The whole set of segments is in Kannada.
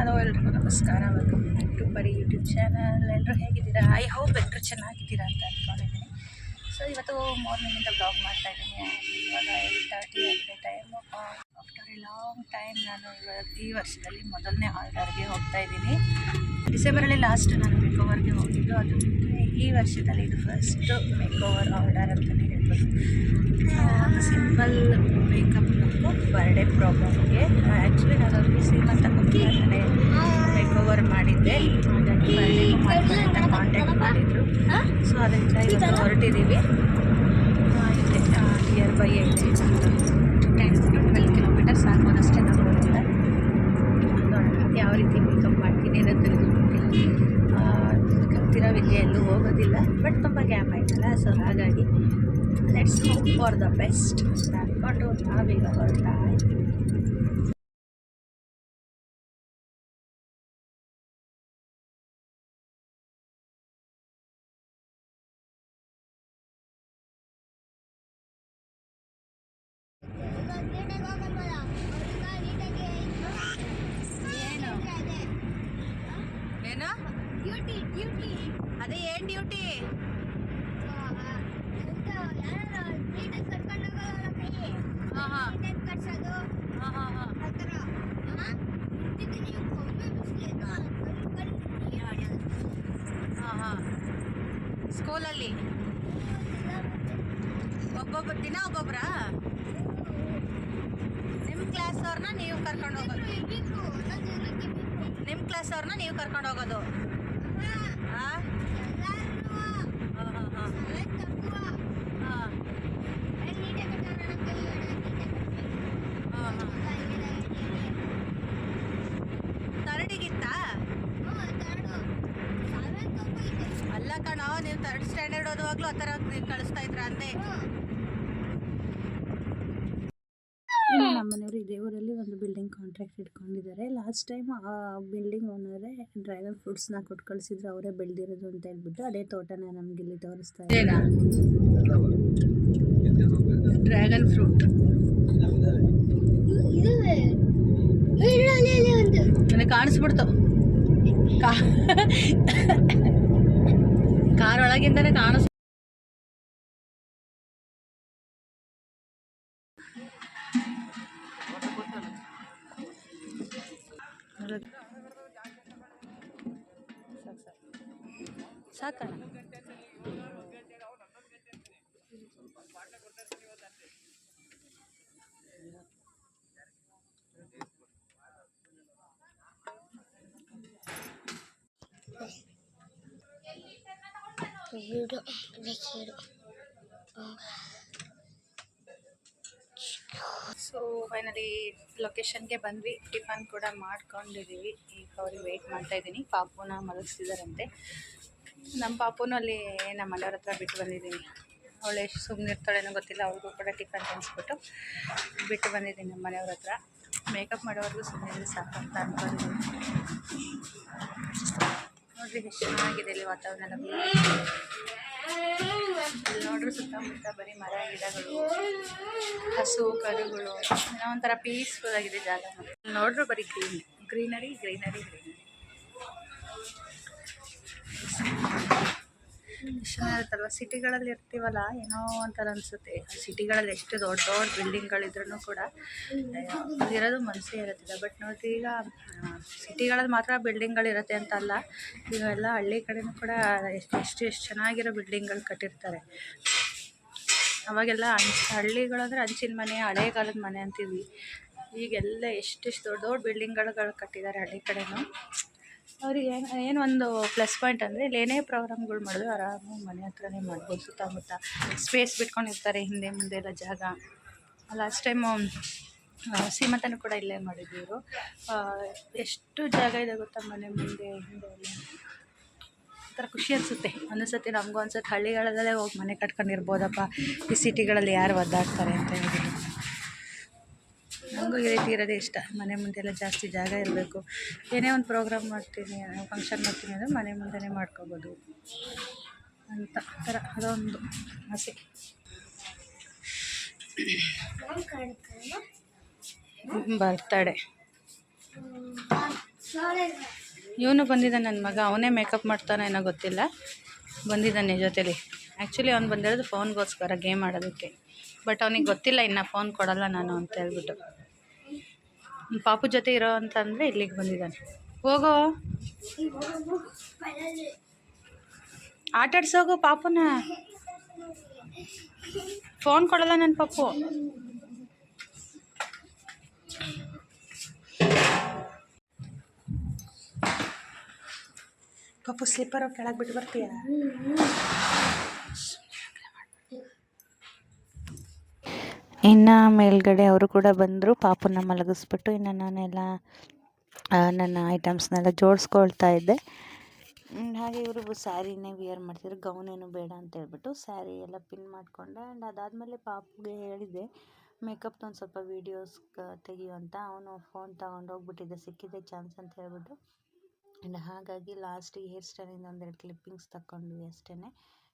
ಹಲೋ ಎಲ್ರಿಗೂ ನಮಸ್ಕಾರ welcome to Bari YouTube channel ಎಲ್ಲರೂ ಹೇಗಿದ್ದೀರಾ? ಐ ಹೌ ಎಲ್ಲರೂ ಚೆನ್ನಾಗಿದ್ದೀರಾ ಅಂತ ಅಂದ್ಕೊಂಡಿದ್ದೀನಿ ಸೊ ಇವತ್ತು ಮಾರ್ನಿಂಗಿಂದ ಬ್ಲಾಗ್ ಮಾಡ್ತಾ ಇದ್ದೀನಿ. ಇವಾಗ ಏಯ್ಟ್ ತರ್ಟಿ ಆಗಿದೆ. Time after a long time ನಾನು ಇವಾಗ ಈ ವರ್ಷದಲ್ಲಿ ಮೊದಲನೇ ಆರ್ಡರ್ಗೆ ಹೋಗ್ತಾ ಇದ್ದೀನಿ. ಡಿಸೆಂಬರಲ್ಲಿ ಲಾಸ್ಟ್ ನಾನು ಮೇಕೋವರ್ಗೆ ಹೋಗಿದ್ದು. ಅದು ಈ ವರ್ಷದಲ್ಲಿ ಇದು ಫಸ್ಟ್ ಮೇಕೋವರ್ ಆರ್ಡರ್ ಅಂತಲೇ ಹೇಳ್ಬೋದು. ಸಿಂಪಲ್ ಮೇಕಪ್ ಲುಕ್ಕು ಬರ್ಡೇ ಪ್ರಾಬ್ಲಮ್ಗೆ ಆ್ಯಕ್ಚುಲಿ ನಾನು ಅವ್ರಿಗೆ ಸೀಮಂತ ಮುಂಚೆನೇ ಮೇಕೋವರ್ ಮಾಡಿದ್ದೆ. ಹಾಗಾಗಿ ಬರ್ಡೇ ಅಂತ ಕಾಂಟ್ಯಾಕ್ಟ್ ಮಾಡಿದರು. ಸೊ ಅದರಿಂದ ಇವತ್ತು ಹೊರಟಿದ್ದೀವಿ near by to twelve kilometres ಆಗ್ಬೋದಷ್ಟೇ ನಮ್ಮೂರಿಂದ ಯಾವ ರೀತಿ ಮೇಕಪ್ ಮಾಡ್ತೀನಿ ಎಲ್ಲೂ ಹೋಗೋದಿಲ್ಲ ಬಟ್ ತುಂಬ ಗ್ಯಾಪ್ ಆಯ್ತಲ್ಲ ಸೊ ಹಾಗಾಗಿ let's hope for the best ಅಂದ್ಕೊಂಡು ನಾವೀಗ ಹೊರಡ್ತಾ ಇದ್ದೀವಿ ಏನು? ಏನು? ಡ್ಯೂಟಿ ಡ್ಯೂಟಿ ಅದೇ ಏನು ಡ್ಯೂಟಿ ಸ್ಕೂಲಲ್ಲಿ ಒಬ್ಬೊಬ್ಬ ದಿನ ಒಬ್ಬೊಬ್ರಾ? ನಿಮ್ಮ ಕ್ಲಾಸ್ ಅವ್ರನ್ನ ನೀವು ಕರ್ಕೊಂಡು ಹೋಗೋದು ಬೇಕು ನಂದು ನನಗೆ ಬೇಕು ನಿಮ್ಮ ಕ್ಲಾಸ್ ಅವ್ರನ್ನ ನೀವು ಕರ್ಕೊಂಡು ಹೋಗೋದು. ತರ್ಡಿಗಿತ್ತಾ? ಅಲ್ಲ ಕಣೋ, ನೀವು ತರ್ಡ್ ಸ್ಟ್ಯಾಂಡರ್ಡ್ ಓದುವಾಗ್ಲೂ ಆ ಥರ ಕಳಿಸ್ತಾ ಇದ್ರ ಅಂದೆ. ಇನ್ನು ನಮ್ಮ ಮನೆಯವರು ಇದೇ ಊರಲ್ಲಿ ಒಂದು ಬಿಲ್ಡಿಂಗ್ ಕಾಂಟ್ರಾಕ್ಟ್ ಇಟ್ಕೊಂಡಿದ್ದಾರೆ. ಲಾಸ್ಟ್ ಟೈಮ್ ಆ ಬಿಲ್ಡಿಂಗ್ ಓನರೇ ಡ್ರ್ಯಾಗನ್ ಫ್ರೂಟ್ಸ್ನ ಕೊಟ್ಟು ಕಳಿಸಿದ್ರು, ಅವರೇ ಬೆಳೆದಿರೋದು ಅಂತ ಹೇಳ್ಬಿಟ್ಟು ಅದೇ ತೋಟನ ನಮ್ಗೆ ಇಲ್ಲಿ ತೋರಿಸ್ತಾ ಇದ್ದಾರೆ. Dragon fruit. ನನಗೆ ಕಾಣಿಸ್ಬಿಡ್ತು. ಕಾ ಕಾರ್ ಒಳಗಿಂದನೇ ಕಾಣಿಸ್ ಸಾಕಣ ಸೊ ಫೈನಲಿ ಲೊಕೇಶನ್ಗೆ ಬಂದ್ವಿ. ಟಿಫನ್ ಕೂಡ ಮಾಡ್ಕೊಂಡಿದ್ದೀವಿ ಈಗ ಅವ್ರಿಗೆ ವೇಟ್ ಮಾಡ್ತಾ ಇದ್ದೀನಿ. ಪಾಪುನ ಮಲಗಿಸಿದಾರಂತೆ. ನಮ್ಮ ಪಾಪುನೂ ಅಲ್ಲಿ ನಮ್ಮ ಮನೆಯವ್ರ ಹತ್ರ ಬಿಟ್ಟು ಬಂದಿದ್ದೀನಿ. ಅವಳು ಎಷ್ಟು ಸುಮ್ಮನೆ ಇರ್ತಾಳೇನೋ ಗೊತ್ತಿಲ್ಲ, ಅವ್ರಿಗೂ ಕೂಡ ಟಿಫನ್ ತಿನ್ನಿಸ್ಬಿಟ್ಟು ಬಿಟ್ಟು ಬಂದಿದ್ದೀನಿ ನಮ್ಮ ಮನೆಯವ್ರ ಹತ್ರ. ಮೇಕಪ್ ಮಾಡೋವರೆಗೂ ಸುಮ್ಮನೆ ಸಾಕು ಅಂತ ಅನ್ಕೊಂಡಿದ್ದೀನಿ. ನೋಡ್ರಿ ಎಷ್ಟು ಚೆನ್ನಾಗಿದೆ ಇಲ್ಲಿ ವಾತಾವರಣ. ಎಲ್ಲ ನೋಡ್ರಿ ಸುತ್ತಮುತ್ತ ಬರೀ ಮರ, ಗಿಡಗಳು, ಹಸು, ಕರುಗಳು. ಏನೋ ಒಂಥರ ಪೀಸ್ಫುಲ್ ಆಗಿದೆ ಜಾಗ. ನೋಡ್ರಿ ಬರೀ ಗ್ರೀನ್ ಗ್ರೀನರಿ ಗ್ರೀನರಿ ಗ್ರೀನರಿ ಚೆನ್ನಾಗಿರುತ್ತಲ್ವ ಸಿಟಿಗಳಲ್ಲಿ ಇರ್ತೀವಲ್ಲ, ಏನೋ ಒಂಥರ ಅನಿಸುತ್ತೆ. ಸಿಟಿಗಳಲ್ಲಿ ಎಷ್ಟು ದೊಡ್ಡ ದೊಡ್ಡ ಬಿಲ್ಡಿಂಗ್ಗಳಿದ್ರೂ ಕೂಡ ಇರೋದು ಮನಸ್ಸೇ ಇರುತ್ತಿಲ್ಲ. ಬಟ್ ನೋಡಿ ಈಗ ಸಿಟಿಗಳಲ್ಲಿ ಮಾತ್ರ ಬಿಲ್ಡಿಂಗ್ಗಳಿರುತ್ತೆ ಅಂತ ಅಲ್ಲ ಇವೆಲ್ಲ ಹಳ್ಳಿ ಕಡೆನೂ ಕೂಡ ಎಷ್ಟು ಎಷ್ಟು ಎಷ್ಟು ಚೆನ್ನಾಗಿರೋ ಬಿಲ್ಡಿಂಗ್ಗಳು ಕಟ್ಟಿರ್ತಾರೆ. ಅವಾಗೆಲ್ಲ ಹಂಚ್ ಹಳ್ಳಿಗಳಂದ್ರೆ ಹಂಚಿನ ಮನೆ ಹಳೆ ಕಾಲದ ಮನೆ ಅಂತೀವಿ. ಈಗೆಲ್ಲ ಎಷ್ಟೆಷ್ಟು ದೊಡ್ಡ ದೊಡ್ಡ ಬಿಲ್ಡಿಂಗ್ಗಳು ಕಟ್ಟಿದ್ದಾರೆ ಹಳ್ಳಿ ಕಡೆನೂ. ಅವ್ರಿಗೆ ಏನು ಒಂದು ಪ್ಲಸ್ ಪಾಯಿಂಟ್ ಅಂದರೆ ಇಲ್ಲಿ ಏನೇ ಪ್ರೋಗ್ರಾಮ್ಗಳು ಮಾಡಿದ್ರು ಆರಾಮಾಗಿ ಮನೆ ಹತ್ರನೇ ಮಾಡ್ಬೋದು, ಸುತ್ತಮುತ್ತ ಸ್ಪೇಸ್ ಬಿಟ್ಕೊಂಡಿರ್ತಾರೆ ಹಿಂದೆ ಮುಂದೆ ಎಲ್ಲ ಜಾಗ. ಲಾಸ್ಟ್ ಟೈಮು ಸೀಮಂತನೂ ಕೂಡ ಇಲ್ಲೇ ಮಾಡಿದ್ವಿ ಇವರು. ಎಷ್ಟು ಜಾಗ ಇದೆ ಗೊತ್ತಾ ಮನೆ ಮುಂದೆ, ಹಿಂದೆ ಎಲ್ಲ? ಒಂಥರ ಖುಷಿ ಅನಿಸುತ್ತೆ. ಒಂದೊಂದು ಸತಿ ನಮಗೂ ಅನ್ಸುತ್ತೆ ಹಳ್ಳಿಗಳಲ್ಲೇ ಹೋಗಿ ಮನೆ ಕಟ್ಕೊಂಡಿರ್ಬೋದಪ್ಪ. ಈ ಸಿಟಿಗಳಲ್ಲಿ ಯಾರು ಒದ್ದಾಡ್ತಾರೆ ಅಂತ ಹೇಳ್ಬಿಟ್ಟು ನನಗೂ ಈ ರೀತಿ ಇರೋದೇ ಇಷ್ಟ. ಮನೆ ಮುಂದೆಲ್ಲ ಜಾಸ್ತಿ ಜಾಗ ಇರಬೇಕು. ಏನೇ ಒಂದು ಪ್ರೋಗ್ರಾಮ್ ಮಾಡ್ತೀನಿ ಫಂಕ್ಷನ್ ಮಾಡ್ತೀನಿ ಅಂದರೆ ಮನೆ ಮುಂದೆನೇ ಮಾಡ್ಕೋಬೋದು. ಅಂತ ಥರ, ಅದೊಂದು ಆಸೆ. ಬರ್ತಡೆ. ಇವನು ಬಂದಿದ್ದ ನನ್ನ ಮಗ. ಅವನೇ ಮೇಕಪ್ ಮಾಡ್ತಾನೆ ಏನೋ ಗೊತ್ತಿಲ್ಲ. ಬಂದಿದ್ದಾನೆ ಜೊತೇಲಿ. ಆ್ಯಕ್ಚುಲಿ ಅವ್ನು ಬಂದಿರೋದು ಫೋನ್ಗೋಸ್ಕರ ಗೇಮ್ ಆಡೋದಕ್ಕೆ. ಬಟ್ ಅವನಿಗೆ ಗೊತ್ತಿಲ್ಲ, ಇನ್ನು ಫೋನ್ ಕೊಡಲ್ಲ ನಾನು ಅಂತ ಹೇಳ್ಬಿಟ್ಟು. ಪಾಪು ಜೊತೆ ಇರೋ ಅಂತಂದರೆ ಇಲ್ಲಿಗೆ ಬಂದಿದ್ದಾನೆ. ಹೋಗೋ. ಆಟಾಡ್ಸೋಗು ಪಾಪುನ. ಫೋನ್ ಕೊಡಲ್ಲ ನನ್ನ ಪಾಪು. ಪಾಪು ಸ್ಲಿಪ್ಪರ್ ಕೆಳಗೆ ಬಿಟ್ಟು ಬರ್ತೀಯ? ಇನ್ನು ಮೇಲ್ಗಡೆ ಅವರು ಕೂಡ ಬಂದರು ಪಾಪುನ ಮಲಗಿಸ್ಬಿಟ್ಟು ಇನ್ನು ನಾನೆಲ್ಲ ನನ್ನ ಐಟಮ್ಸ್ನೆಲ್ಲ ಜೋಡಿಸ್ಕೊಳ್ತಾ ಇದ್ದೆ. ಹಾಗೆ ಇವರು ಸ್ಯಾರಿನೇ ವಿಯರ್ ಮಾಡ್ತಿದ್ರು ಗೌನ್ ಏನು ಬೇಡ ಅಂತ ಹೇಳ್ಬಿಟ್ಟು ಸ್ಯಾರಿ ಎಲ್ಲ ಪಿನ್ ಮಾಡಿಕೊಂಡೆ. ಆ್ಯಂಡ್ ಅದಾದಮೇಲೆ ಪಾಪುಗೆ ಹೇಳಿದೆ ಮೇಕಪ್ದು ಒಂದು ಸ್ವಲ್ಪ ವೀಡಿಯೋಸ್ ತೆಗೆಯೋ ಅಂತ. ಅವನು ಫೋನ್ ತಗೊಂಡು ಹೋಗ್ಬಿಟ್ಟಿದ್ದೆ, ಸಿಕ್ಕಿದೆ ಚಾನ್ಸ್ ಅಂತ ಹೇಳ್ಬಿಟ್ಟು. ಆ್ಯಂಡ್ ಹಾಗಾಗಿ ಲಾಸ್ಟಿಗೆ ಹೇರ್ ಸ್ಟೈಲಿಂದ ಒಂದೆರಡು ಕ್ಲಿಪ್ಪಿಂಗ್ಸ್ ತಗೊಂಡ್ವಿ ಅಷ್ಟೇ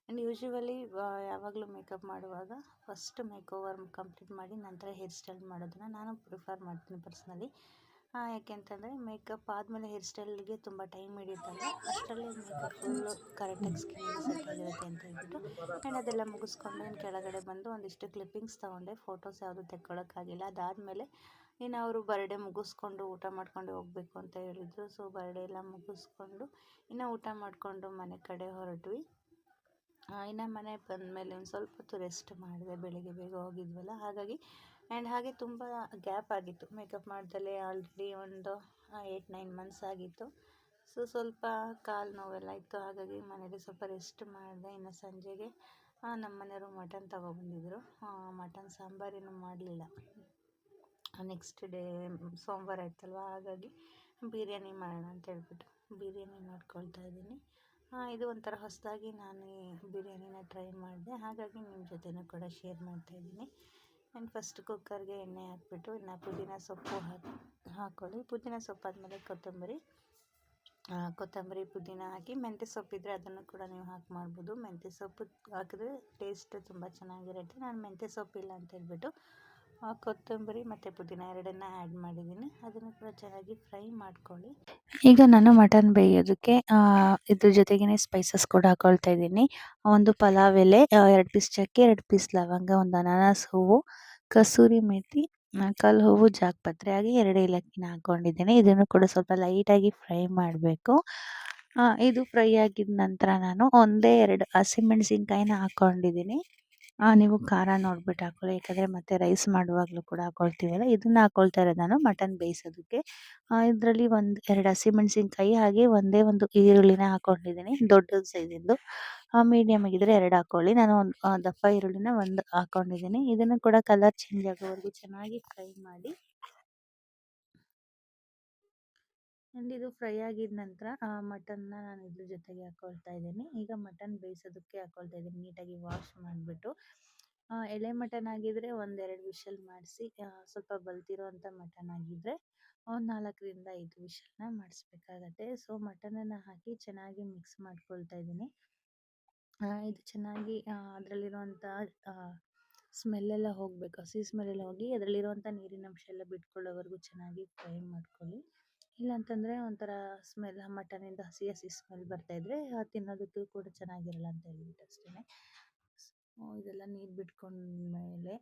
ಆ್ಯಂಡ್ ಯೂಶ್ವಲಿ ಯಾವಾಗಲೂ ಮೇಕಪ್ ಮಾಡುವಾಗ ಫಸ್ಟ್ ಮೇಕ್ ಓವರ್ ಕಂಪ್ಲೀಟ್ ಮಾಡಿ ನಂತರ ಹೇರ್ ಸ್ಟೈಲ್ ಮಾಡೋದನ್ನು ನಾನು ಪ್ರಿಫರ್ ಮಾಡ್ತೀನಿ ಪರ್ಸ್ನಲಿ ಯಾಕೆಂತಂದರೆ ಮೇಕಪ್ ಆದಮೇಲೆ ಹೇರ್ ಸ್ಟೈಲ್ಗೆ ತುಂಬ ಟೈಮ್ ಹಿಡಿಯುತ್ತಲ್ಲ, ಅಷ್ಟರಲ್ಲಿ ಮೇಕಪ್ ಫುಲ್ಲು ಕರೆಕ್ಟಾಗಿ ಸ್ಕಿನ್ಗೆ ಸೆಟ್ ಆಗಿರುತ್ತೆ ಅಂತ ಹೇಳ್ಬಿಟ್ಟು ಆ್ಯಂಡ್ ಅದೆಲ್ಲ ಮುಗಿಸ್ಕೊಂಡು ನಾನು ಕೆಳಗಡೆ ಬಂದು ಒಂದಿಷ್ಟು ಕ್ಲಿಪ್ಪಿಂಗ್ಸ್ ತೊಗೊಂಡೆ ಫೋಟೋಸ್ ಯಾವುದು ತೆಕ್ಕೊಳ್ಳೋಕ್ಕಾಗಿಲ್ಲ ಅದಾದಮೇಲೆ ಇನ್ನು ಅವರು ಬರ್ಡೇ ಮುಗಿಸ್ಕೊಂಡು ಊಟ ಮಾಡ್ಕೊಂಡು ಹೋಗಬೇಕು ಅಂತ ಹೇಳಿದರು. ಸೊ ಬರ್ಡೇ ಎಲ್ಲ ಮುಗಿಸ್ಕೊಂಡು ಇನ್ನು ಊಟ ಮಾಡಿಕೊಂಡು ಮನೆ ಕಡೆ ಹೊರಟ್ವಿ. ಇನ್ನು ಮನೆಗೆ ಬಂದಮೇಲೆ ಒಂದು ಸ್ವಲ್ಪ ಹೊತ್ತು ರೆಸ್ಟ್ ಮಾಡಿದೆ, ಬೆಳಗ್ಗೆ ಬೇಗ ಹೋಗಿದ್ವಲ್ಲ, ಹಾಗಾಗಿ ಆ್ಯಂಡ್ ಹಾಗೆ ತುಂಬ ಗ್ಯಾಪ್ ಆಗಿತ್ತು. ಮೇಕಪ್ ಮಾಡ್ದಲೇ ಆಲ್ರೆಡಿ ಒಂದು ಏಯ್ಟ್ ನೈನ್ ಮಂತ್ಸ್ ಆಗಿತ್ತು. ಸೊ ಸ್ವಲ್ಪ ಕಾಲು ನೋವೆಲ್ಲ ಇತ್ತು, ಹಾಗಾಗಿ ಮನೇಲಿ ಸ್ವಲ್ಪ ರೆಸ್ಟ್ ಮಾಡಿದೆ. ಇನ್ನು ಸಂಜೆಗೆ ನಮ್ಮ ಮನೆಯವರು ಮಟನ್ ತಗೊಬಂದಿದ್ರು. ಮಟನ್ ಸಾಂಬಾರೇನು ಮಾಡಲಿಲ್ಲ. ನೆಕ್ಸ್ಟ್ ಡೇ ಸೋಮವಾರ ಆಯ್ತಲ್ವ, ಹಾಗಾಗಿ ಬಿರಿಯಾನಿ ಮಾಡೋಣ ಅಂತ ಹೇಳ್ಬಿಟ್ಟು ಬಿರಿಯಾನಿ ಮಾಡ್ಕೊಳ್ತಾ ಇದ್ದೀನಿ. ಇದು ಒಂಥರ ಹೊಸದಾಗಿ ನಾನು ಬಿರಿಯಾನಿನ ಟ್ರೈ ಮಾಡಿದೆ. ಹಾಗಾಗಿ ನಿಮ್ಮ ಜೊತೆನೂ ಕೂಡ ಶೇರ್ ಮಾಡ್ತಾಯಿದ್ದೀನಿ ಆ್ಯಂಡ್ ಫಸ್ಟ್ ಕುಕ್ಕರ್ಗೆ ಎಣ್ಣೆ ಹಾಕ್ಬಿಟ್ಟು, ಇನ್ನು ಪುದೀನ ಸೊಪ್ಪು ಹಾಕಿ ಹಾಕ್ಕೊಳ್ಳಿ ಪುದೀನ ಸೊಪ್ಪು ಆದಮೇಲೆ ಕೊತ್ತಂಬರಿ. ಕೊತ್ತಂಬರಿ, ಪುದೀನ ಹಾಕಿ, ಮೆಂತ್ಯ ಸೊಪ್ಪಿದ್ರೆ ಅದನ್ನು ಕೂಡ ನೀವು ಹಾಕಿ ಮಾಡ್ಬೋದು. ಮೆಂತ್ಯ ಸೊಪ್ಪು ಹಾಕಿದ್ರೆ ಟೇಸ್ಟ್ ತುಂಬ ಚೆನ್ನಾಗಿರುತ್ತೆ. ನಾನು ಮೆಂತ್ಯ ಸೊಪ್ಪಿಲ್ಲ ಅಂತ ಹೇಳ್ಬಿಟ್ಟು ಕೊತ್ತಂಬರಿ ಮತ್ತು ಪುದೀನ ಎರಡನ್ನ ಆ್ಯಡ್ ಮಾಡಿದ್ದೀನಿ. ಅದನ್ನು ಕೂಡ ಚೆನ್ನಾಗಿ ಫ್ರೈ ಮಾಡ್ಕೊಳ್ಳಿ. ಈಗ ನಾನು ಮಟನ್ ಬೇಯೋದಕ್ಕೆ ಇದ್ರ ಜೊತೆಗೇ ಸ್ಪೈಸಸ್ ಕೂಡ ಹಾಕೊಳ್ತಾ ಇದ್ದೀನಿ. ಒಂದು ಪಲಾವ್ ಎಲೆ ಎರಡು ಪೀಸ್ ಚಕ್ಕೆ, ಎರಡು ಪೀಸ್ ಲವಂಗ, ಒಂದು ಅನಾನಸ್ ಹೂವು, ಕಸೂರಿ ಮೇಥಿ ಕಲ್ಲು ಹೂವು ಜಾಗಪತ್ರೆ ಹಾಗೆ ಎರಡು ಏಲಕ್ಕಿನ ಹಾಕ್ಕೊಂಡಿದ್ದೀನಿ ಇದನ್ನು ಕೂಡ ಸ್ವಲ್ಪ ಲೈಟಾಗಿ ಫ್ರೈ ಮಾಡಬೇಕು. ಇದು ಫ್ರೈ ಆಗಿದ ನಂತರ ನಾನು ಒಂದೇ ಎರಡು ಹಸಿಮೆಣಸಿನ್ಕಾಯಿನ ಹಾಕ್ಕೊಂಡಿದ್ದೀನಿ ನೀವು ಖಾರ ನೋಡ್ಬಿಟ್ಟು ಹಾಕೊಳ್ಳಿ. ಯಾಕಂದರೆ ಮತ್ತೆ ರೈಸ್ ಮಾಡುವಾಗಲೂ ಕೂಡ ಹಾಕೊಳ್ತೀವಲ್ಲ, ಇದನ್ನು ಹಾಕೊಳ್ತಾ ಇರೋದು ನಾನು ಮಟನ್ ಬೇಯಿಸೋದಕ್ಕೆ. ಇದರಲ್ಲಿ ಒಂದು ಎರಡು ಹಸಿಮೆಣಸಿನ್ಕಾಯಿ ಹಾಗೆ ಒಂದೇ ಒಂದು ಈರುಳ್ಳಿನ ಹಾಕ್ಕೊಂಡಿದ್ದೀನಿ ದೊಡ್ಡ ಸೈಜಿಂದು. ಮೀಡಿಯಮ್ ಆಗಿದ್ರೆ ಎರಡು ಹಾಕ್ಕೊಳ್ಳಿ ನಾನು ಒಂದು ದಪ್ಪ ಈರುಳ್ಳಿನ ಒಂದು ಹಾಕೊಂಡಿದ್ದೀನಿ. ಇದನ್ನು ಕೂಡ ಕಲರ್ ಚೇಂಜ್ ಆಗೋವರೆಗೂ ಚೆನ್ನಾಗಿ ಫ್ರೈ ಮಾಡಿ. ಆ್ಯಂಡ್ ಇದು ಫ್ರೈ ಆಗಿದ ನಂತರ ಮಟನ್ನ ನಾನು ಇದ್ರ ಜೊತೆಗೆ ಹಾಕೊಳ್ತಾ ಇದ್ದೀನಿ. ಈಗ ಮಟನ್ ಬೇಯಿಸೋದಕ್ಕೆ ಹಾಕೊಳ್ತಾ ಇದ್ದೀನಿ. ನೀಟಾಗಿ ವಾಶ್ ಮಾಡಿಬಿಟ್ಟು. ಎಳೆ ಮಟನ್ ಆಗಿದ್ರೆ ಒಂದೆರಡು ವಿಷಲ್ ಮಾಡಿಸಿ ಸ್ವಲ್ಪ ಬಲ್ತಿರೋ ಅಂಥ ಮಟನ್ ಆಗಿದ್ರೆ ಒಂದು ನಾಲ್ಕರಿಂದ ಐದು ವಿಷಲ್ನ ಮಾಡಿಸ್ಬೇಕಾಗತ್ತೆ. ಸೊ, ಮಟನನ್ನು ಹಾಕಿ ಚೆನ್ನಾಗಿ ಮಿಕ್ಸ್ ಮಾಡ್ಕೊಳ್ತಾ ಇದ್ದೀನಿ. ಇದು ಚೆನ್ನಾಗಿ ಅದರಲ್ಲಿರುವಂಥ ಸ್ಮೆಲ್ಲೆಲ್ಲ ಹೋಗಬೇಕು. ಹಸಿ ಸ್ಮೆಲ್ಲೆಲ್ಲ ಹೋಗಿ ಅದರಲ್ಲಿರುವಂಥ ನೀರಿನ ಅಂಶ ಎಲ್ಲ ಬಿಟ್ಕೊಳ್ಳೋವರೆಗೂ ಚೆನ್ನಾಗಿ ಫ್ರೈ ಮಾಡ್ಕೊಳ್ಳಿ. ಇಲ್ಲಾಂತಂದರೆ ಒಂಥರ ಸ್ಮೆಲ್ ಮಟನಿಂದ ಹಸಿ ಹಸಿ ಸ್ಮೆಲ್ ಬರ್ತಾಯಿದ್ರೆ ತಿನ್ನೋದಕ್ಕೂ ಕೂಡ ಚೆನ್ನಾಗಿರಲ್ಲ ಅಂತ ಹೇಳ್ಬಿಟ್ಟು ಅಷ್ಟೇ ಇದೆಲ್ಲ ನೀರು ಬಿಟ್ಕೊಂಡ್ಮೇಲೆ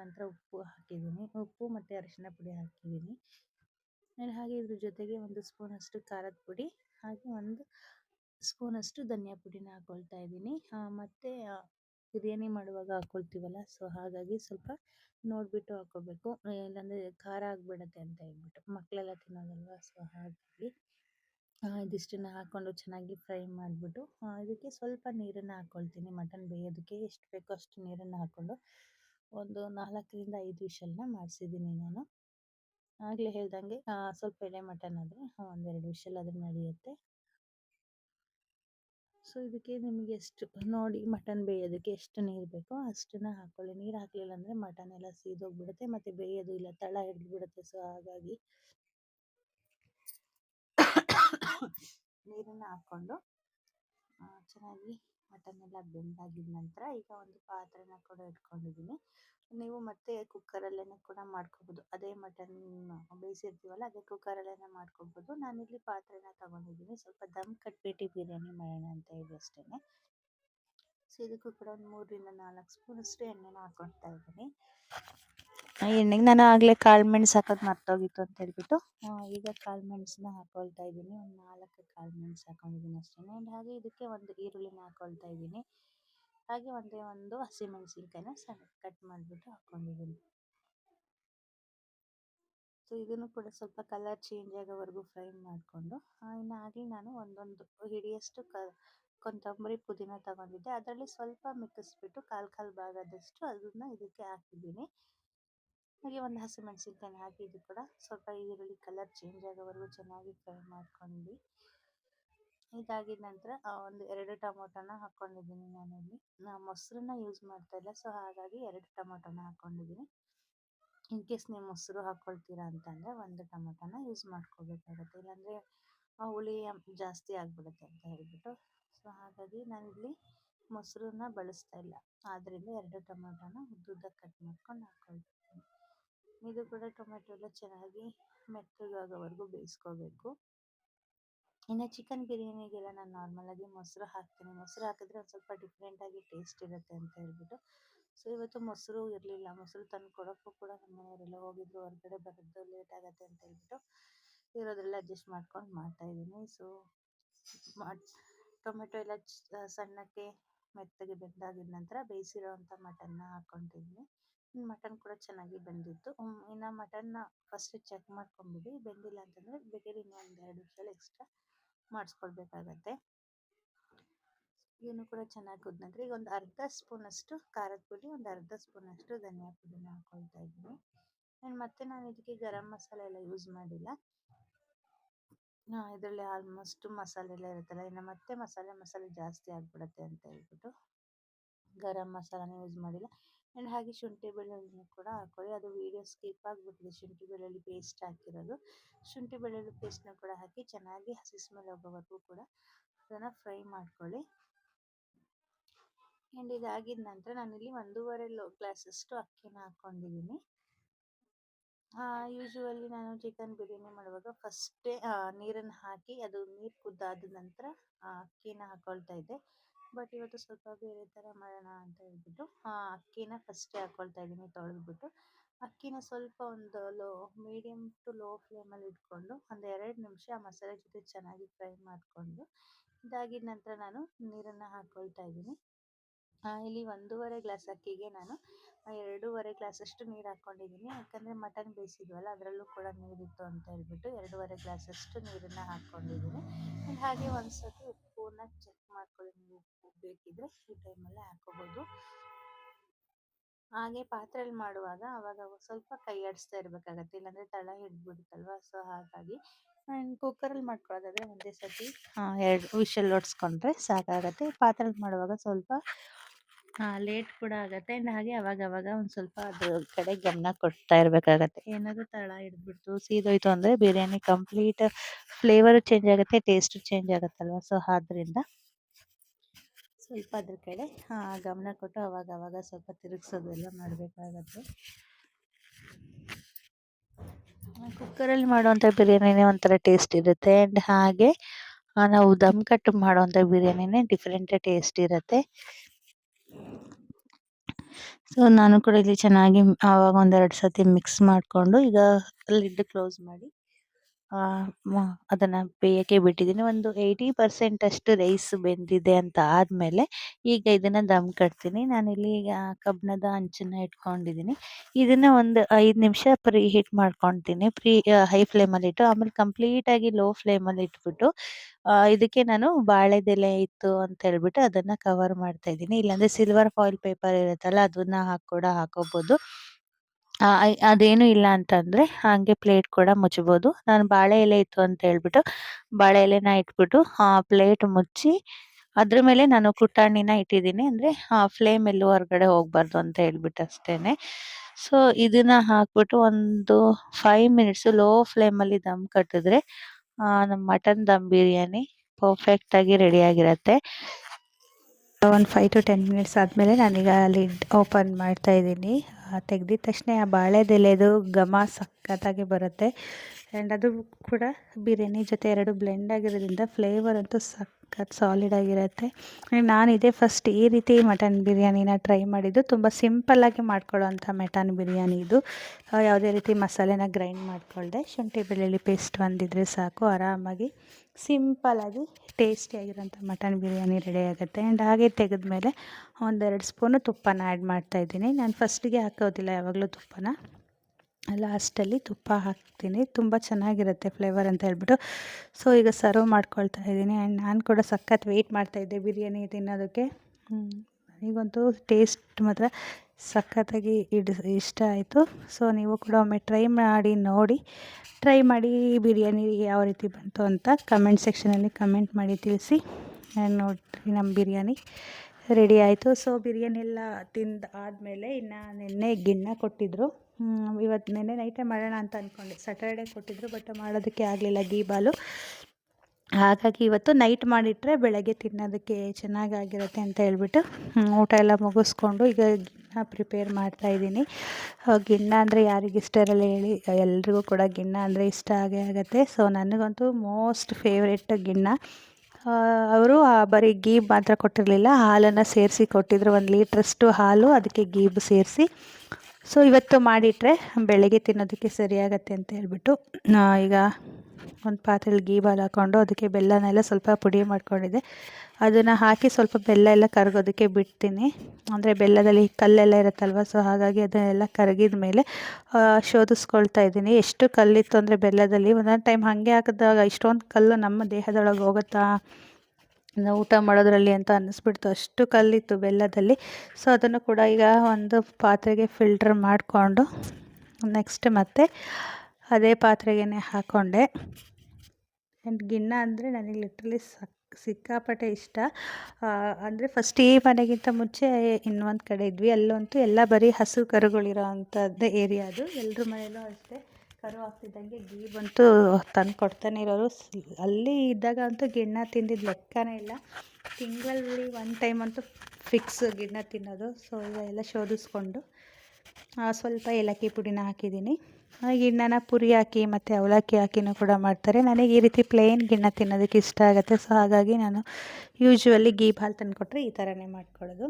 ನಂತರ ಉಪ್ಪು ಹಾಕಿದ್ದೀನಿ. ಉಪ್ಪು ಮತ್ತು ಅರಿಶಿನ ಪುಡಿ ಹಾಕಿದ್ದೀನಿ. ಹಾಗೆ ಇದ್ರ ಜೊತೆಗೆ ಒಂದು ಸ್ಪೂನಷ್ಟು ಖಾರದ ಪುಡಿ, ಹಾಗೆ ಒಂದು ಸ್ಪೂನಷ್ಟು ಧನಿಯಾ ಪುಡಿನ ಹಾಕ್ಕೊಳ್ತಾ ಇದ್ದೀನಿ. ಮತ್ತು ಬಿರಿಯಾನಿ ಮಾಡುವಾಗ ಹಾಕೊಳ್ತೀವಲ್ಲ, ಸೊ ಹಾಗಾಗಿ ಸ್ವಲ್ಪ ನೋಡಿಬಿಟ್ಟು ಹಾಕ್ಕೋಬೇಕು ಇಲ್ಲಾಂದರೆ ಖಾರ ಆಗಿಬಿಡತ್ತೆ ಅಂತ ಹೇಳ್ಬಿಟ್ಟು ಮಕ್ಕಳೆಲ್ಲ ತಿನ್ನೋದಲ್ವ, ಸೊ ಹಾಗಾಗಿ ಇದಿಷ್ಟನ್ನು ಹಾಕ್ಕೊಂಡು ಚೆನ್ನಾಗಿ ಫ್ರೈ ಮಾಡಿಬಿಟ್ಟು ಇದಕ್ಕೆ ಸ್ವಲ್ಪ ನೀರನ್ನು ಹಾಕ್ಕೊಳ್ತೀನಿ ಮಟನ್ ಬೇಯೋದಕ್ಕೆ ಎಷ್ಟು ಬೇಕೋ ಅಷ್ಟು ನೀರನ್ನು ಹಾಕ್ಕೊಂಡು ಒಂದು ನಾಲ್ಕರಿಂದ ಐದು ವಿಷಲ್ನ ಮಾಡಿಸಿದ್ದೀನಿ ನಾನು. ಆಗಲೇ ಹೇಳ್ದಂಗೆ ಸ್ವಲ್ಪ ಎಳೆ ಮಟನ್ ಆದರೆ ಒಂದೆರಡು ವಿಷಲ್ ಆದರೆ ನಡೆಯುತ್ತೆ. ಸೊ, ಇದಕ್ಕೆ ನಿಮಗೆ ಎಷ್ಟು, ನೋಡಿ ಮಟನ್ ಬೇಯೋದಕ್ಕೆ ಎಷ್ಟು ನೀರು ಬೇಕೋ ಅಷ್ಟನ್ನು ಹಾಕ್ಕೊಳ್ಳಿ ನೀರು ಹಾಕಲಿಲ್ಲ ಅಂದರೆ ಮಟನ್ ಎಲ್ಲ ಸೀದೋಗ್ಬಿಡುತ್ತೆ, ಮತ್ತು ಬೇಯೋದು ಇಲ್ಲ, ತಳ ಹಿಡಿದ್ಬಿಡುತ್ತೆ. ಸೊ, ಹಾಗಾಗಿ ನೀರನ್ನು ಹಾಕ್ಕೊಂಡು ಚೆನ್ನಾಗಿ ಮಟನ್ ಎಲ್ಲ ಬೆಂದಾಗಿದ ನಂತರ ಈಗ ಒಂದು ಪಾತ್ರೆನ ಕೂಡ ಇಟ್ಕೊಂಡಿದ್ದೀನಿ ನೀವು ಮತ್ತೆ ಕುಕ್ಕರಲ್ಲೇ ಕೂಡ ಮಾಡ್ಕೋಬೋದು. ಅದೇ ಮಟನ್ ಬೇಯಿಸಿರ್ತೀವಲ್ಲ, ಅದೇ ಕುಕ್ಕರಲ್ಲೇ ಮಾಡ್ಕೊಬೋದು. ನಾನಿಲ್ಲಿ ಪಾತ್ರೆನ ತಗೊಂಡಿದ್ದೀನಿ. ಸ್ವಲ್ಪ ದಮ್ ಕಟ್ಬಿಟ್ಟು ಬಿರಿಯಾನಿ ಮಾಡೋಣ ಅಂತ ಇದೆ ಅಷ್ಟೇ ಸೊ ಇದಕ್ಕೂ ಕೂಡ ಒಂದು ಮೂರರಿಂದ ನಾಲ್ಕು ಸ್ಪೂನ್ ಅಷ್ಟು ಎಣ್ಣೆನ ಹಾಕೊಳ್ತಾ ಇದ್ದೀನಿ. ಎಣ್ಣೆಗೆ ನಾನು ಆಗಲೇ ಕಾಳು ಮೆಣಸು ಹಾಕೋದು ಮರ್ತೋಗಿತ್ತು ಅಂತ ಹೇಳ್ಬಿಟ್ಟು ಈಗ ಕಾಳು ಮೆಣಸನ್ನ ಹಾಕೊಳ್ತಾ ಇದ್ದೀನಿ. ಒಂದು ನಾಲ್ಕು ಕಾಳು ಮೆಣಸು ಹಾಕೊಂಡಿದ್ದೀನಿ ಅಷ್ಟೇ ಆ್ಯಂಡ್ ಹಾಗೆ ಇದಕ್ಕೆ ಒಂದು ಈರುಳ್ಳಿನ ಹಾಕೊಳ್ತಾ ಇದ್ದೀನಿ. ಹಾಗೆ ಒಂದೇ ಒಂದು ಹಸಿಮೆಣಸಿನ್ಕಾಯಿನ ಸಣ್ಣ ಕಟ್ ಮಾಡಿಬಿಟ್ಟು ಹಾಕೊಂಡಿದ್ದೀನಿ. ಸೊ ಇದನ್ನು ಕೂಡ ಸ್ವಲ್ಪ ಕಲರ್ ಚೇಂಜ್ ಆಗೋವರೆಗೂ ಫ್ರೈ ಮಾಡಿಕೊಂಡು ಇನ್ನು ಆಗಲಿ ನಾನು ಒಂದೊಂದು ಹಿಡಿಯಷ್ಟು ಕ, ಕೊತ್ತಂಬರಿ ಪುದೀನ ತಗೊಂಡಿದ್ದೆ. ಅದರಲ್ಲಿ ಸ್ವಲ್ಪ ಮಿಕ್ಕಿಸ್ಬಿಟ್ಟು ಕಾಲು ಕಾಲು ಭಾಗದಷ್ಟು ಅದನ್ನು ಇದಕ್ಕೆ ಹಾಕಿದ್ದೀನಿ. ಹಾಗೆ ಒಂದು ಹಸಿಮೆಣಸಿನ್ಕಾಯಿನ ಹಾಕಿ ಇದು ಕೂಡ ಸ್ವಲ್ಪ ಈರುಳ್ಳಿ ಕಲರ್ ಚೇಂಜ್ ಆಗೋವರೆಗೂ ಚೆನ್ನಾಗಿ ಫ್ರೈ ಮಾಡ್ಕೊಂಡು. ಇದಾಗಿದ ನಂತರ ಒಂದು ಎರಡು ಟೊಮೊಟೊನ ಹಾಕ್ಕೊಂಡಿದ್ದೀನಿ ನಾನಿಲ್ಲಿ. ನಾ ಮೊಸರನ್ನ ಯೂಸ್ ಮಾಡ್ತಾ ಇಲ್ಲ ಸೊ ಹಾಗಾಗಿ ಎರಡು ಟೊಮೊಟೊನ ಹಾಕೊಂಡಿದ್ದೀನಿ. ಇನ್ ಕೇಸ್ ನೀವು ಮೊಸರು ಹಾಕ್ಕೊಳ್ತೀರಾ ಅಂತಂದರೆ ಒಂದು ಟೊಮೊಟೊನ ಯೂಸ್ ಮಾಡ್ಕೋಬೇಕಾಗುತ್ತೆ. ಆ ಹುಳಿ ಜಾಸ್ತಿ ಆಗಿಬಿಡುತ್ತೆ ಅಂತ ಹೇಳ್ಬಿಟ್ಟು. ಸೊ ಹಾಗಾಗಿ ನಾನಿಲ್ಲಿ ಮೊಸರನ್ನ ಬಳಸ್ತಾ ಇಲ್ಲ. ಆದ್ದರಿಂದ ಎರಡು ಟೊಮೊಟೊನ ಉದ್ದುದ್ದ ಕಟ್ ಮಾಡ್ಕೊಂಡು ಹಾಕ್ಕೊಳ್ತೀನಿ ಇದು ಕೂಡ ಟೊಮೆಟೊ ಎಲ್ಲ ಚೆನ್ನಾಗಿ ಮೆತ್ತಗಾಗೋವರೆಗೂ ಬೇಯಿಸ್ಕೋಬೇಕು. ಇನ್ನು ಚಿಕನ್ ಬಿರಿಯಾನಿಗೆಲ್ಲ ನಾನು ನಾರ್ಮಲಾಗಿ ಮೊಸರು ಹಾಕ್ತೀನಿ. ಮೊಸರು ಹಾಕಿದ್ರೆ ಒಂದು ಸ್ವಲ್ಪ ಡಿಫ್ರೆಂಟಾಗಿ ಟೇಸ್ಟ್ ಇರುತ್ತೆ ಅಂತ ಹೇಳ್ಬಿಟ್ಟು. ಸೊ ಇವತ್ತು ಮೊಸರು ಇರಲಿಲ್ಲ. ಮೊಸರು ತಂದು ಕೊಡೋಕ್ಕೂ ಕೂಡ ನಮ್ಮ ಮನೆಯವರೆಲ್ಲ ಹೋಗಿದ್ರು. ಹೊರಗಡೆ ಬರೋದು ಲೇಟ್ ಆಗುತ್ತೆ ಅಂತ ಹೇಳ್ಬಿಟ್ಟು ಇರೋದ್ರೆಲ್ಲ ಅಡ್ಜಸ್ಟ್ ಮಾಡ್ಕೊಂಡು ಮಾಡ್ತಾಯಿದ್ದೀನಿ ಸೊ ಟೊಮೆಟೊ ಎಲ್ಲ ಸಣ್ಣಕ್ಕೆ ಮೆತ್ತಗೆ ಬೆಂದಾಗಿದ ನಂತರ ಬೇಯಿಸಿರೋವಂಥ ಮಟನ್ನ ಹಾಕ್ಕೊತಿದ್ದೀನಿ ಮಟನ್ ಕೂಡ ಚೆನ್ನಾಗಿ ಬಂದಿತ್ತು. ಇನ್ನು ಮಟನ್ನ ಫಸ್ಟ್ ಚೆಕ್ ಮಾಡ್ಕೊಂಬಿಡಿ ಬೆಂದಿಲ್ಲ ಅಂತಂದರೆ ಬೇಕಾದ್ರೆ ಇನ್ನೊಂದು ಎರಡು ನಿಮಿಷ ಎಕ್ಸ್ಟ್ರಾ ಮಾಡಿಸ್ಕೊಳ್ಬೇಕಾಗತ್ತೆ ಇದನ್ನು ಕೂಡ ಚೆನ್ನಾಗಿ ಕುದ ನಂತರ ಈಗ ಒಂದು ಅರ್ಧ ಸ್ಪೂನಷ್ಟು ಖಾರದ ಪುಡಿ, ಒಂದು ಅರ್ಧ ಸ್ಪೂನಷ್ಟು ಧನಿಯಾ ಪುಡಿನ ಹಾಕ್ಕೊಳ್ತಾ ಇದ್ದೀನಿ. ಆ್ಯಂಡ್ ಮತ್ತೆ ನಾನು ಇದಕ್ಕೆ ಗರಂ ಮಸಾಲೆ ಎಲ್ಲ ಯೂಸ್ ಮಾಡಿಲ್ಲ. ಇದರಲ್ಲಿ ಆಲ್ಮೋಸ್ಟ್ ಮಸಾಲೆ ಎಲ್ಲ ಇರುತ್ತಲ್ಲ, ಇನ್ನು ಮತ್ತೆ ಮಸಾಲೆ ಮಸಾಲೆ ಜಾಸ್ತಿ ಆಗಿಬಿಡುತ್ತೆ ಅಂತ ಹೇಳ್ಬಿಟ್ಟು ಗರಂ ಮಸಾಲನ ಯೂಸ್ ಮಾಡಿಲ್ಲ. ಆ್ಯಂಡ್ ಹಾಗೆ ಶುಂಠಿ ಬೆಳ್ಳುಳ್ಳಿ ಕೂಡ ಹಾಕೊಳ್ಳಿ ಅದು ವಿಡಿಯೋ ಸ್ಕಿಪ್ ಆಗ್ಬಿಟ್ಟಿದೆ. ಶುಂಠಿ ಬೆಳ್ಳುಳ್ಳಿ ಪೇಸ್ಟ್ ಹಾಕಿರೋದು. ಶುಂಠಿ ಬೆಳ್ಳುಳ್ಳಿ ಪೇಸ್ಟ್ನ ಕೂಡ ಹಾಕಿ ಚೆನ್ನಾಗಿ ಹಸಿ ಸ್ಮೆಲ್ ಹೋಗೋವರೆಗೂ ಕೂಡ ಅದನ್ನು ಫ್ರೈ ಮಾಡ್ಕೊಳ್ಳಿ. ಆ್ಯಂಡ್ ಇದಾಗಿದ ನಂತರ ನಾನಿಲ್ಲಿ ಒಂದೂವರೆ ಲೋ, ಗ್ಲಾಸಷ್ಟು ಅಕ್ಕಿನ ಹಾಕ್ಕೊಂಡಿದ್ದೀನಿ ಯೂಶುವಲಿ ನಾನು ಚಿಕನ್ ಬಿರಿಯಾನಿ ಮಾಡುವಾಗ ಫಸ್ಟೇ ನೀರನ್ನು ಹಾಕಿ ಅದು ನೀರು ಕುದ್ದಾದ ನಂತರ ಅಕ್ಕಿನ ಹಾಕ್ಕೊಳ್ತಾ ಇದ್ದೆ. ಬಟ್ ಇವತ್ತು ಸ್ವಲ್ಪ ಬೇರೆ ಥರ ಮಾಡೋಣ ಅಂತ ಹೇಳ್ಬಿಟ್ಟು ಅಕ್ಕಿನ ಫಸ್ಟೇ ಹಾಕ್ಕೊಳ್ತಾ ಇದ್ದೀನಿ ತೊಳೆದ್ಬಿಟ್ಟು. ಅಕ್ಕಿನ ಸ್ವಲ್ಪ ಒಂದು ಲೋ ಮೀಡಿಯಮ್ ಟು ಲೋ ಫ್ಲೇಮಲ್ಲಿ ಇಟ್ಕೊಂಡು ಒಂದು ಎರಡು ನಿಮಿಷ ಆ ಮಸಾಲೆ ಜೊತೆ ಚೆನ್ನಾಗಿ ಫ್ರೈ ಮಾಡಿಕೊಂಡು, ಇದಾಗಿದ ನಂತರ ನಾನು ನೀರನ್ನು ಹಾಕ್ಕೊಳ್ತಾ ಇದ್ದೀನಿ. ಇಲ್ಲಿ ಒಂದೂವರೆ ಗ್ಲಾಸ್ ಅಕ್ಕಿಗೆ ನಾನು ಎರಡೂವರೆ ಗ್ಲಾಸಷ್ಟು ನೀರು ಹಾಕ್ಕೊಂಡಿದ್ದೀನಿ ಯಾಕಂದರೆ ಮಟನ್ ಬೇಯಿಸಿದ್ವಲ್ಲ, ಅದರಲ್ಲೂ ಕೂಡ ನೀರಿತ್ತು ಅಂತ ಹೇಳ್ಬಿಟ್ಟು ಎರಡೂವರೆ ಗ್ಲಾಸಷ್ಟು ನೀರನ್ನು ಹಾಕ್ಕೊಂಡಿದ್ದೀನಿ ಹಾಗೆ ಒಂದು ಸತಿ ಉಪ್ಪನ್ನ ಚೆಕ್ ಮಾಡ್ಕೊಳ್ಳಿ ಬೇಕಿದ್ರೆ ಈ ಟೈಮಲ್ಲಿ ಹಾಕೋಬಹುದು ಹಾಗೆ ಪಾತ್ರೆಯಲ್ಲಿ ಮಾಡುವಾಗ ಅವಾಗ ಸ್ವಲ್ಪ ಕೈ ಆಡಿಸ್ತಾ ಇರಬೇಕಾಗತ್ತೆ, ಇಲ್ಲಾಂದ್ರೆ ತಳ ಹಿಡಿದ್ಬಿಡುತ್ತಲ್ವ? ಸೊ ಹಾಗಾಗಿ ಆಂಡ್ ಕುಕ್ಕರ್ ಅಲ್ಲಿ ಮಾಡ್ಕೊಳ್ಳೋದಾದ್ರೆ ಒಂದೇ ಸತಿ ಎರಡು ವಿಷಲ್ ಹೊಡ್ಸ್ಕೊಂಡ್ರೆ ಸಾಕಾಗತ್ತೆ. ಪಾತ್ರೆಯಲ್ಲಿ ಮಾಡುವಾಗ ಸ್ವಲ್ಪ ಲೇಟ್ ಕೂಡ ಆಗುತ್ತೆ. ಅಂಡ್ ಹಾಗೆ ಅವಾಗ ಅವಾಗ ಒಂದ್ ಸ್ವಲ್ಪ ಅದ್ರ ಕಡೆ ಗಮನ ಕೊಡ್ತಾ ಇರಬೇಕಾಗತ್ತೆ. ಏನಾದ್ರು ತಳ ಹಿಡಿದ್ಬಿಡ್ತು ಸೀದೋಯ್ತು ಅಂದ್ರೆ ಬಿರಿಯಾನಿ ಕಂಪ್ಲೀಟ್ ಫ್ಲೇವರ್ ಚೇಂಜ್ ಆಗುತ್ತೆ, ಟೇಸ್ಟ್ ಚೇಂಜ್ ಆಗುತ್ತಲ್ವ? ಸೊ ಆದ್ರಿಂದ ಸ್ವಲ್ಪ ಅದ್ರ ಕಡೆ ಗಮನ ಕೊಟ್ಟು ಅವಾಗ ಅವಾಗ ಸ್ವಲ್ಪ ತಿರುಗಿಸೋದೆಲ್ಲ ಮಾಡಬೇಕಾಗತ್ತೆ. ಕುಕ್ಕರಲ್ಲಿ ಮಾಡುವಂಥ ಬಿರಿಯಾನಿನೇ ಒಂಥರ ಟೇಸ್ಟ್ ಇರುತ್ತೆ. ಆ್ಯಂಡ್ ಹಾಗೆ ನಾವು ದಮ್ ಕಟ್ಟು ಮಾಡುವಂತ ಬಿರಿಯಾನಿನೇ ಡಿಫ್ರೆಂಟ್ ಟೇಸ್ಟ್ ಇರುತ್ತೆ. ಸೊ ನಾನು ಕೂಡ ಇಲ್ಲಿ ಚೆನ್ನಾಗಿ ಆವಾಗ ಒಂದೆರಡು ಸತಿ ಮಿಕ್ಸ್ ಮಾಡ್ಕೊಂಡು ಈಗ ಲಿಡ್ ಕ್ಲೋಸ್ ಮಾಡಿ ಆ, ಅದನ್ನ ಬೇಯಕ್ಕೆ ಬಿಟ್ಟಿದ್ದೀನಿ. ಒಂದು ಏಯ್ಟಿ ಪರ್ಸೆಂಟ್ ಅಷ್ಟು ರೈಸ್ ಬೆಂದಿದೆ ಅಂತ ಆದಮೇಲೆ ಈಗ ಇದನ್ನ ದಮ್ ಕಟ್ತೀನಿ. ನಾನಿಲ್ಲಿ ಈಗ ಕಬ್ಬಿಣದ ಹಂಚನ್ನ ಇಟ್ಕೊಂಡಿದ್ದೀನಿ. ಇದನ್ನ ಒಂದು ಐದು ನಿಮಿಷ ಪ್ರೀ ಹೀಟ್ ಮಾಡ್ಕೊತೀನಿ. ಪ್ರೀ ಹೈ ಫ್ಲೇಮಲ್ಲಿ ಇಟ್ಟು ಆಮೇಲೆ ಕಂಪ್ಲೀಟಾಗಿ ಲೋ ಫ್ಲೇಮಲ್ಲಿ ಇಟ್ಬಿಟ್ಟು ಇದಕ್ಕೆ ನಾನು ಬಾಳೆದೆಲೆ ಇತ್ತು ಅಂತ ಹೇಳ್ಬಿಟ್ಟು ಅದನ್ನ ಕವರ್ ಮಾಡ್ತಾ ಇದ್ದೀನಿ. ಇಲ್ಲಾಂದ್ರೆ ಸಿಲ್ವರ್ ಫಾಯಿಲ್ ಪೇಪರ್ ಇರುತ್ತಲ್ಲ ಅದನ್ನ ಹಾಕಿ ಕೂಡ ಹಾಕೋಬಹುದು ಅದೇನು ಇಲ್ಲ ಅಂತಂದ್ರೆ ಹಾಗೆ ಪ್ಲೇಟ್ ಕೂಡ ಮುಚ್ಚಬಹುದು ನಾನು ಬಾಳೆ ಎಲೆ ಇತ್ತು ಅಂತ ಹೇಳ್ಬಿಟ್ಟು ಬಾಳೆ ಎಲೆನ ಇಟ್ಬಿಟ್ಟು ಆ ಪ್ಲೇಟ್ ಮುಚ್ಚಿ ಅದ್ರ ಮೇಲೆ ನಾನು ಕುಟ್ಟಾಣಿನ ಇಟ್ಟಿದ್ದೀನಿ. ಅಂದ್ರೆ ಆ ಫ್ಲೇಮ್ ಎಲ್ಲೂ ಹೊರಗಡೆ ಹೋಗ್ಬಾರ್ದು ಅಂತ ಹೇಳ್ಬಿಟ್ಟು ಅಷ್ಟೇನೆ. ಸೊ ಇದನ್ನ ಹಾಕ್ಬಿಟ್ಟು ಒಂದು ಫೈವ್ ಮಿನಿಟ್ಸ್ ಲೋ ಫ್ಲೇಮ್ ಅಲ್ಲಿ ದಮ್ ಕಟ್ಟಿದ್ರೆ ನಮ್ಮ ಮಟನ್ ದಮ್ ಬಿರಿಯಾನಿ ಪರ್ಫೆಕ್ಟ್ ಆಗಿ ರೆಡಿ ಆಗಿರತ್ತೆ. ಒಂದು ಫೈವ್ ಟು ಟೆನ್ ಮಿನಿಟ್ಸ್ ಆದಮೇಲೆ ನಾನೀಗ ಲಿಡ್ ಓಪನ್ ಮಾಡ್ತಾ ಇದ್ದೀನಿ. ತೆಗ್ದಿದ ತಕ್ಷಣ ಆ ಬಾಳೆದೆಲೆದು ಘಮ ಸಖತ್ತಾಗಿ ಬರುತ್ತೆ. ಆ್ಯಂಡ್ ಅದು ಕೂಡ ಬಿರಿಯಾನಿ ಜೊತೆ ಎರಡು ಬ್ಲೆಂಡ್ ಆಗಿರೋದ್ರಿಂದ ಫ್ಲೇವರ್ ಅಂತೂ ಸಖತ್ ಸಾಲಿಡ್ ಆಗಿರುತ್ತೆ. ನಾನು ಇದೇ ಫಸ್ಟ್ ಈ ರೀತಿ ಮಟನ್ ಬಿರಿಯಾನಿನ ಟ್ರೈ ಮಾಡಿದ್ದು. ತುಂಬ ಸಿಂಪಲ್ಲಾಗಿ ಮಾಡ್ಕೊಳ್ಳೋವಂಥ ಮಟನ್ ಬಿರಿಯಾನಿ ಇದು. ಯಾವುದೇ ರೀತಿ ಮಸಾಲೆನ ಗ್ರೈಂಡ್ ಮಾಡ್ಕೊಳ್ಳದೆ ಶುಂಠಿ ಬೆಳ್ಳುಳ್ಳಿ ಪೇಸ್ಟ್ ಒಂದಿದ್ರೆ ಸಾಕು, ಆರಾಮಾಗಿ ಸಿಂಪಲ್ಲಾಗಿ ಟೇಸ್ಟಿಯಾಗಿರೋಂಥ ಮಟನ್ ಬಿರಿಯಾನಿ ರೆಡಿ ಆಗುತ್ತೆ. ಆ್ಯಂಡ್ ಹಾಗೆ ತೆಗೆದ ಮೇಲೆ ಒಂದೆರಡು ಸ್ಪೂನು ತುಪ್ಪನ ಆ್ಯಡ್ ಮಾಡ್ತಾಯಿದ್ದೀನಿ ನಾನು ಫಸ್ಟಿಗೆ ಹಾಕೋದಿಲ್ಲ, ಯಾವಾಗಲೂ ತುಪ್ಪನ. ಲಾಸ್ಟಲ್ಲಿ ತುಪ್ಪ ಹಾಕ್ತೀನಿ. ತುಂಬ ಚೆನ್ನಾಗಿರುತ್ತೆ ಫ್ಲೇವರ್ ಅಂತ ಹೇಳ್ಬಿಟ್ಟು. ಸೊ ಈಗ ಸರ್ವ್ ಮಾಡ್ಕೊಳ್ತಾ ಇದ್ದೀನಿ. ಆ್ಯಂಡ್ ನಾನು ಕೂಡ ಸಖತ್ ವೆಯ್ಟ್ ಮಾಡ್ತಾಯಿದ್ದೆ ಬಿರಿಯಾನಿ ತಿನ್ನೋದಕ್ಕೆ. ಈಗಂತೂ ಟೇಸ್ಟ್ ಮಾತ್ರ ಸಖತ್ತಾಗಿ ಇಡ್, ಇಷ್ಟ ಆಯಿತು. ಸೊ ನೀವು ಕೂಡ ಒಮ್ಮೆ ಟ್ರೈ ಮಾಡಿ, ನೋಡಿ. ಟ್ರೈ ಮಾಡಿ ಬಿರಿಯಾನಿ ಯಾವ ರೀತಿ ಬಂತು ಅಂತ ಕಮೆಂಟ್ ಸೆಕ್ಷನಲ್ಲಿ ಕಮೆಂಟ್ ಮಾಡಿ ತಿಳಿಸಿ. ನೋಡಿರಿ ನಮ್ಮ ಬಿರಿಯಾನಿ ರೆಡಿ ಆಯಿತು. ಸೊ ಬಿರಿಯಾನಿ ಎಲ್ಲ ತಿಂದು ಆದಮೇಲೆ ಇನ್ನು ನಿನ್ನೆ ಗಿಣ್ಣ ಕೊಟ್ಟಿದ್ದರು ಇವತ್ತು ನೆನ್ನೆ ನೈಟೇ ಮಾಡೋಣ ಅಂತ ಅಂದ್ಕೊಂಡೆ ಸ್ಯಾಟರ್ಡೆ ಕೊಟ್ಟಿದ್ದರು ಬಟ್ ಮಾಡೋದಕ್ಕೆ ಆಗಲಿಲ್ಲ ಗೀಬಾಲು ಹಾಗಾಗಿ ಇವತ್ತು ನೈಟ್ ಮಾಡಿಟ್ರೆ ಬೆಳಗ್ಗೆ ತಿನ್ನೋದಕ್ಕೆ ಚೆನ್ನಾಗಾಗಿರುತ್ತೆ ಅಂತ ಹೇಳ್ಬಿಟ್ಟು ಊಟ ಎಲ್ಲ ಮುಗಿಸ್ಕೊಂಡು ಈಗ ಗಿಣ್ಣ ಪ್ರಿಪೇರ್ ಮಾಡ್ತಾಯಿದ್ದೀನಿ ಗಿಣ್ಣ ಅಂದರೆ ಯಾರಿಗೆ ಇಷ್ಟ ಇರಲ್ಲ ಹೇಳಿ, ಎಲ್ರಿಗೂ ಕೂಡ ಗಿಣ್ಣ ಅಂದರೆ ಇಷ್ಟ ಆಗೇ ಆಗುತ್ತೆ. ಸೊ ನನಗಂತೂ ಮೋಸ್ಟ್ ಫೇವ್ರೆಟ್ ಗಿಣ್ಣ ಅವರು ಬರೀ ಗೀಬ್ ಮಾತ್ರ ಕೊಟ್ಟಿರಲಿಲ್ಲ, ಹಾಲನ್ನು ಸೇರಿಸಿ ಕೊಟ್ಟಿದ್ರು. ಒಂದು ಲೀಟ್ರಷ್ಟು ಹಾಲು, ಅದಕ್ಕೆ ಗೀಬ್ ಸೇರಿಸಿ. ಸೊ ಇವತ್ತು ಮಾಡಿಟ್ರೆ ಬೆಳಗ್ಗೆ ತಿನ್ನೋದಕ್ಕೆ ಸರಿಯಾಗತ್ತೆ ಅಂತ ಹೇಳ್ಬಿಟ್ಟು ಈಗ ಒಂದು ಪಾತ್ರೆಯಲ್ಲಿ ಗೀ ಬಾಲ್ ಹಾಕ್ಕೊಂಡು ಅದಕ್ಕೆ ಬೆಲ್ಲನೆಲ್ಲ ಸ್ವಲ್ಪ ಪುಡಿ ಮಾಡ್ಕೊಂಡಿದ್ದೆ. ಅದನ್ನು ಹಾಕಿ ಸ್ವಲ್ಪ ಬೆಲ್ಲ ಎಲ್ಲ ಕರಗೋದಕ್ಕೆ ಬಿಡ್ತೀನಿ. ಅಂದರೆ ಬೆಲ್ಲದಲ್ಲಿ ಕಲ್ಲೆಲ್ಲ ಇರುತ್ತಲ್ವ ಸೊ ಹಾಗಾಗಿ ಅದನ್ನೆಲ್ಲ ಕರಗಿದ ಮೇಲೆ ಶೋಧಿಸ್ಕೊಳ್ತಾ ಇದ್ದೀನಿ. ಎಷ್ಟು ಕಲ್ಲಿತ್ತು ಅಂದರೆ ಬೆಲ್ಲದಲ್ಲಿ? ಒಂದೊಂದು ಟೈಮ್ ಹಾಗೆ ಹಾಕಿದಾಗ ಇಷ್ಟೊಂದು ಕಲ್ಲು ನಮ್ಮ ದೇಹದೊಳಗೆ ಹೋಗುತ್ತಾ? ಊಟ ಮಾಡೋದ್ರಲ್ಲಿ ಅಂತ ಅನ್ನಿಸ್ಬಿಡ್ತು. ಅಷ್ಟು ಕಲ್ಲಿತ್ತು ಬೆಲ್ಲದಲ್ಲಿ. ಸೊ ಅದನ್ನು ಕೂಡ ಈಗ ಒಂದು ಪಾತ್ರೆಗೆ ಫಿಲ್ಟರ್ ಮಾಡಿಕೊಂಡು ನೆಕ್ಸ್ಟ್ ಮತ್ತೆ ಅದೇ ಪಾತ್ರೆಗೆ ಹಾಕ್ಕೊಂಡೆ ಆ್ಯಂಡ್ ಗಿಣ್ಣ ಅಂದರೆ ನನಗೆ ಲಿಟ್ರಲಿ ಸಕ್, ಸಿಕ್ಕಾಪಟ್ಟೆ ಇಷ್ಟ. ಅಂದರೆ ಫಸ್ಟ್ ಈ ಮನೆಗಿಂತ ಮುಂಚೆ ಇನ್ನೊಂದು ಕಡೆ ಇದ್ವಿ. ಅಲ್ಲಂತೂ ಎಲ್ಲ ಬರೀ ಹಸು ಕರುಗಳಿರೋ ಅಂಥದ್ದೇ ಏರಿಯಾ ಅದು. ಎಲ್ಲರ ಮನೆಯಲ್ಲೂ ಅಷ್ಟೇ ಕರು ಹಾಕ್ತಿದ್ದಂಗೆ ಗೀ ಬಂತು ತಂದು ಕೊಡ್ತಾನೆ ಇರೋರು. ಅಲ್ಲಿ ಇದ್ದಾಗ ಅಂತೂ ಗಿಣ್ಣ ತಿಂದಿದ್ದು ಲೆಕ್ಕನೇ ಇಲ್ಲ. ತಿಂಗಳಲ್ಲಿ ಒನ್ ಟೈಮ್ ಅಂತೂ ಫಿಕ್ಸ್ ಗಿಣ್ಣ ತಿನ್ನೋದು. ಸೊ ಈಗ ಎಲ್ಲ ಶೋಧಿಸ್ಕೊಂಡು ಸ್ವಲ್ಪ ಏಲಕ್ಕಿ ಪುಡಿನ ಹಾಕಿದ್ದೀನಿ. ಗಿಣ್ಣನ ಪುರಿ ಹಾಕಿ ಮತ್ತು ಅವಲಕ್ಕಿ ಹಾಕಿನೂ ಕೂಡ ಮಾಡ್ತಾರೆ. ನನಗೆ ಈ ರೀತಿ ಪ್ಲೇನ್ ಗಿಣ್ಣ ತಿನ್ನೋದಕ್ಕೆ ಇಷ್ಟ ಆಗುತ್ತೆ. ಸೊ ಹಾಗಾಗಿ ನಾನು ಯೂಶ್ವಲಿ ಗೀ ಭಾಲ್ ತಂದುಕೊಟ್ರೆ ಈ ಥರನೇ ಮಾಡ್ಕೊಳ್ಳೋದು.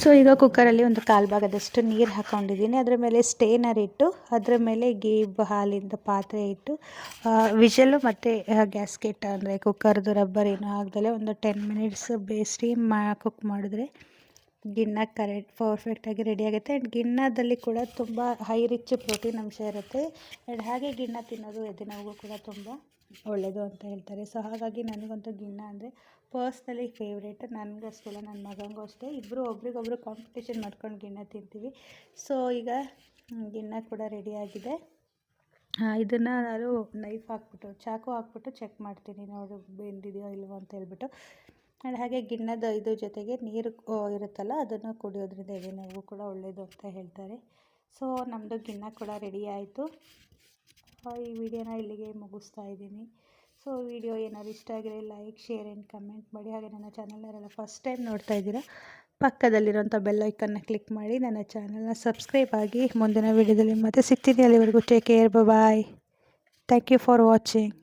ಸೊ ಈಗ ಕುಕ್ಕರಲ್ಲಿ ಒಂದು ಕಾಲು ಭಾಗದಷ್ಟು ನೀರು ಹಾಕ್ಕೊಂಡಿದ್ದೀನಿ ಅದರ ಮೇಲೆ ಸ್ಟೇನರ್ ಇಟ್ಟು, ಅದರ ಮೇಲೆ ಗೀಬ್ ಹಾಲಿಂದ ಪಾತ್ರೆ ಇಟ್ಟು ವಿಷಲು ಮತ್ತು ಗ್ಯಾಸ್ಕೆಟ್ ಅಂದರೆ ಕುಕ್ಕರ್ದು ರಬ್ಬರ್ ಏನೂ ಹಾಕ್ದಲೆ ಒಂದು ಟೆನ್ ಮಿನಿಟ್ಸ್ ಬೇಯಿಸಿ ಮಾ ಕುಕ್ ಮಾಡಿದ್ರೆ ಗಿಣ್ಣ ಕರೆಕ್ಟ್ ಪರ್ಫೆಕ್ಟಾಗಿ ರೆಡಿ ಆಗುತ್ತೆ. ಆ್ಯಂಡ್ ಗಿಣ್ಣದಲ್ಲಿ ಕೂಡ ತುಂಬ ಹೈ ರಿಚ್ ಪ್ರೋಟೀನ್ ಅಂಶ ಇರುತ್ತೆ. ಆ್ಯಂಡ್ ಹಾಗೆ ಗಿಣ್ಣ ತಿನ್ನೋದು ಎದೆ ನಾವು ಕೂಡ ತುಂಬ ಒಳ್ಳೆಯದು ಅಂತ ಹೇಳ್ತಾರೆ. ಸೊ ಹಾಗಾಗಿ ನನಗಂತೂ ಗಿಣ್ಣ ಅಂದರೆ ಪರ್ಸ್ನಲಿ ಫೇವ್ರೇಟ್ ನನಗಷ್ಟೆಲ್ಲ ನನ್ನ ಮಗನಿಗೂ ಅಷ್ಟೇ. ಇಬ್ಬರು ಒಬ್ರಿಗೊಬ್ರು ಕಾಂಪಿಟೇಷನ್ ಮಾಡ್ಕೊಂಡು ಗಿಣ್ಣ ತಿಂತೀವಿ. ಸೊ ಈಗ ಗಿಣ್ಣ ಕೂಡ ರೆಡಿಯಾಗಿದೆ ಇದನ್ನು ನಾನು ನೈಫ್ ಹಾಕ್ಬಿಟ್ಟು, ಚಾಕು ಹಾಕ್ಬಿಟ್ಟು ಚೆಕ್ ಮಾಡ್ತೀನಿ ನೋಡು ಬೆಂದಿದೆಯೋ ಇಲ್ವೋ ಅಂತ ಹೇಳ್ಬಿಟ್ಟು. ಆ್ಯಂಡ್ ಹಾಗೆ ಗಿಣ್ಣದ ಇದು ಜೊತೆಗೆ ನೀರು ಇರುತ್ತಲ್ಲ, ಅದನ್ನು ಕುಡಿಯೋದ್ರಿಂದ ನೋವು ಕೂಡ ಒಳ್ಳೆಯದು ಅಂತ ಹೇಳ್ತಾರೆ. ಸೊ ನಮ್ಮದು ಗಿಣ್ಣ ಕೂಡ ರೆಡಿ ಆಯಿತು. ಈ ವಿಡಿಯೋನ ಇಲ್ಲಿಗೆ ಮುಗಿಸ್ತಾ ಇದ್ದೀನಿ. ಸೊ, ವಿಡಿಯೋ ಏನಾದ್ರು ಇಷ್ಟ ಆಗಿದೆ ಲೈಕ್, ಶೇರ್ ಆ್ಯಂಡ್ ಕಮೆಂಟ್ ಮಾಡಿ. ಹಾಗೆ ನನ್ನ ಚಾನಲ್ನವರೆಲ್ಲ ಫಸ್ಟ್ ಟೈಮ್ ನೋಡ್ತಾ ಇದ್ದೀರಾ, ಪಕ್ಕದಲ್ಲಿರುವಂಥ ಬೆಲ್ ಐಕನ್ನ ಕ್ಲಿಕ್ ಮಾಡಿ. ನನ್ನ ಚಾನಲ್ನ ಸಬ್ಸ್ಕ್ರೈಬ್ ಆಗಿ ಮುಂದಿನ ವಿಡಿಯೋದಲ್ಲಿ ಮತ್ತೆ ಸಿಗ್ತೀನಿ. ಅಲ್ಲಿವರೆಗೂ take care. Bye. Thank you for watching.